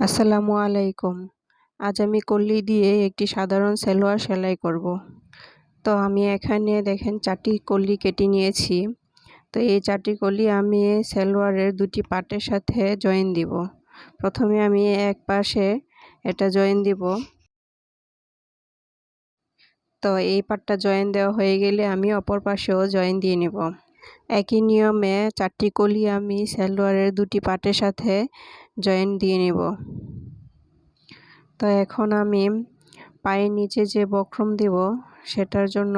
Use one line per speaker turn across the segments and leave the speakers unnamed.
আসসালামু আলাইকুম। আজ আমি কল্লি দিয়ে একটি সাধারণ সালোয়ার সেলাই করব। তো আমি এখানে দেখেন চারটি কল্লি কেটে নিয়েছি। তো এই চারটি কল্লি আমি সালোয়ারের দুটি পাটের সাথে জয়েন দিব। প্রথমে আমি এক পাশে এটা জয়েন দিব। তো এই পাটটা জয়েন দেওয়া হয়ে গেলে আমি অপর পাশেও জয়েন দিয়ে নেব। একই নিয়মে চারটি কলি আমি সালোয়ারের দুটি পাটের সাথে জয়েন দিয়ে নেব। তো এখন আমি পায়ের নিচে যে বক্রম দেব, সেটার জন্য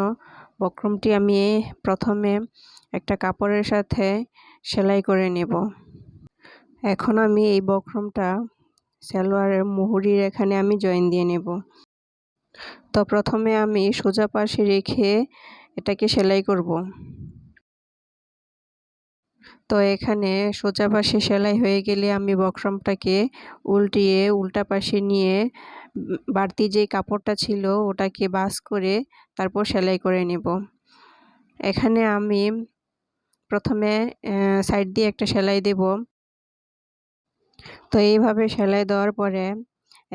বক্রমটি আমি প্রথমে একটা কাপড়ের সাথে সেলাই করে নেব। এখন আমি এই বক্রমটা সালোয়ারের মুহুরির এখানে আমি জয়েন দিয়ে নেব। তো প্রথমে আমি সোজা পাশে রেখে এটাকে সেলাই করব। তো এখানে সোজা পাশে সেলাই হয়ে গেলে আমি বক্রমটাকে উল্টিয়ে, উল্টা পাশে নিয়ে বাড়তি যে কাপড়টা ছিল ওটাকে বাস করে তারপর সেলাই করে নেব। এখানে আমি প্রথমে সাইড দিয়ে একটা সেলাই দেব। তো এইভাবে সেলাই দেওয়ার পরে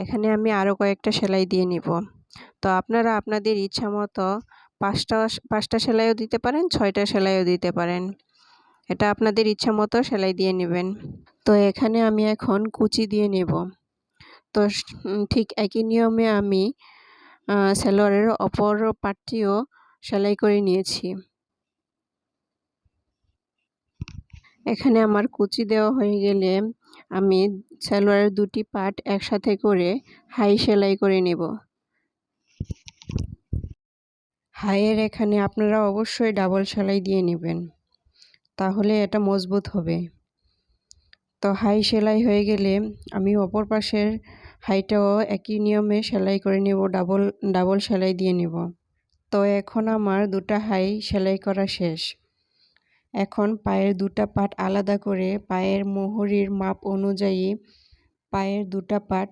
এখানে আমি আরও কয়েকটা সেলাই দিয়ে নিব। তো আপনারা আপনাদের ইচ্ছা মতো পাঁচটা পাঁচটা সেলাইও দিতে পারেন, ছয়টা সেলাইও দিতে পারেন। এটা আপনাদের ইচ্ছা মতো সেলাই দিয়ে নেবেন। তো এখানে আমি এখন কুচি দিয়ে নেব। তো ঠিক একই নিয়মে আমি সালোয়ারের অপর পাটটিও সেলাই করে নিয়েছি। এখানে আমার কুচি দেওয়া হয়ে গেলে আমি সালোয়ারের দুটি পাট একসাথে করে হাই সেলাই করে নেব। হাইয়ের এখানে আপনারা অবশ্যই ডাবল সেলাই দিয়ে নেবেন। তাহলে এটা মজবুত হবে। তো হাই সেলাই হয়ে গেলে আমি অপর পাশের হাইটাও একই নিয়মে সেলাই করে নেব, ডাবল ডাবল সেলাই দিয়ে নেব। তো এখন আমার দুটা হাই সেলাই করা শেষ। এখন পায়ের দুটা পাট আলাদা করে পায়ের মোহরির মাপ অনুযায়ী পায়ের দুটা পাট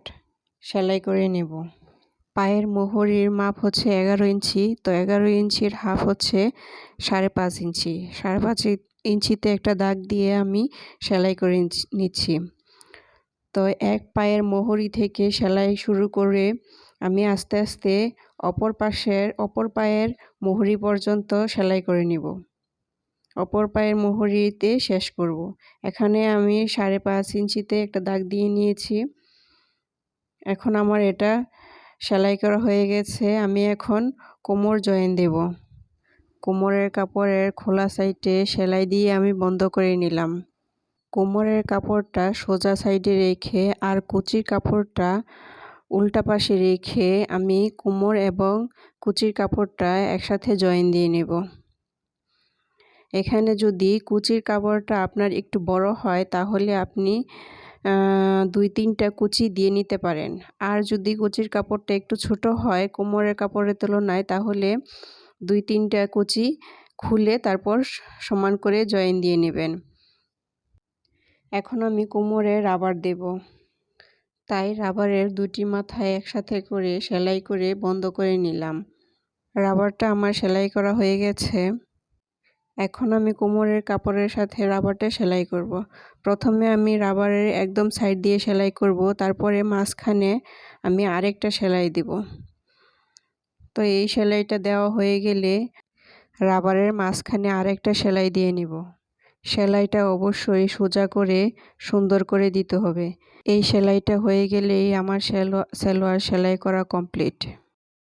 সেলাই করে নেব। পায়ের মোহরির মাপ হচ্ছে এগারো ইঞ্চি, তো এগারো ইঞ্চির হাফ হচ্ছে সাড়ে পাঁচ ইঞ্চি। সাড়ে পাঁচ ইঞ্চিতে একটা দাগ দিয়ে আমি সেলাই করে নিচ্ছি। তো এক পায়ের মোহরি থেকে সেলাই শুরু করে আমি আস্তে আস্তে অপর পাশের, অপর পায়ের মোহরি পর্যন্ত সেলাই করে নিব। অপর পায়ের মোহরিতে শেষ করব। এখানে আমি সাড়ে পাঁচ ইঞ্চিতে একটা দাগ দিয়ে নিয়েছি। এখন আমার এটা সেলাই করা হয়ে গেছে। আমি এখন কোমর জয়েন দেব। কোমরের কাপড়ের খোলা সাইডে সেলাই দিয়ে আমি বন্ধ করে নিলাম। কোমরের কাপড়টা সোজা সাইডে রেখে আর কুচির কাপড়টা উল্টা পাশে রেখে আমি কোমর এবং কুচির কাপড়টা একসাথে জয়েন দিয়ে নেব। এখানে যদি কুচির কাপড়টা আপনার একটু বড় হয়, তাহলে আপনি দুই তিনটা কুচি দিয়ে নিতে পারেন। আর যদি কুচির কাপড়টা একটু ছোট হয় কোমরের কাপড়ের তুলনায়, তাহলে দুই তিনটা কুচি খুলে তারপর সমান করে জয়েন দিয়ে নেবেন। এখন আমি কোমরে রাবার দেব। তাই রাবারের দুটি মাথায় একসাথে করে সেলাই করে বন্ধ করে নিলাম। রাবারটা আমার সেলাই করা হয়ে গেছে। এখন আমি কোমরের কাপড়ের সাথে রাবারটা সেলাই করব। প্রথমে আমি রাবারের একদম সাইড দিয়ে সেলাই করব, তারপরে মাঝখানে আমি আরেকটা সেলাই দেব। তো এই সেলাইটা দেওয়া হয়ে গেলে রাবারের মাঝখানে আরেকটা সেলাই দিয়ে নিব। সেলাইটা অবশ্যই সোজা করে সুন্দর করে দিতে হবে। এই সেলাইটা হয়ে গেলেই আমার সেলোয়ার সেলাই করা কমপ্লিট।